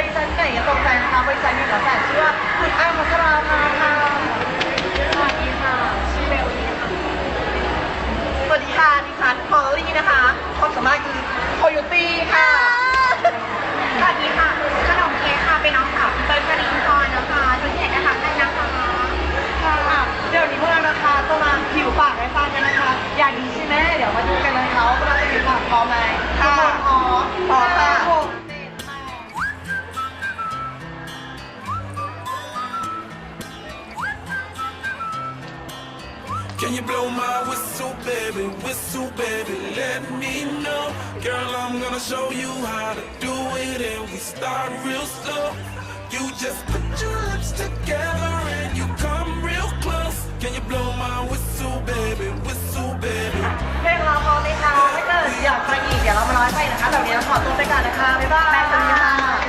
บริษัทมีกับแฟนชื่อว่าคุณอ้ายพัชราภาค่ะสวัสดีค่ะชื่อเบลลี่ค่ะสวัสดีค่ะดิฉันพอลลี่นะคะความสามารถคือโคโยตี้ค่ะสวัสดีค่ะขนมเค้กค่ะเป็นน้องสาวคุณเปิ้ลปรินทร์นะคะทุกที่ไหนก็ทำได้นะคะค่ะเดี๋ยวนี้พวกเรานะคะจะมาผิวปากให้ฟังกันนะคะ อย่างนี้ใช่ไหมเดี๋ยวมาดูกันนะคะว่าพวกเราจะผิวปากพร้อมไหม Can you blow my whistle, baby? Whistle, baby, let me know. Girl, I'm gonna show you how to do it, and we start real slow. You just put your lips together and you come real close. Can you blow my whistle, baby? Whistle, baby. เพลงเราพร้อมไหมคะถ้าเกิดอยากฟังอีกเดี๋ยวเรามาร้อยไปนะคะแบบนี้เราขอตัวไปก่อนนะคะ บ๊ายบาย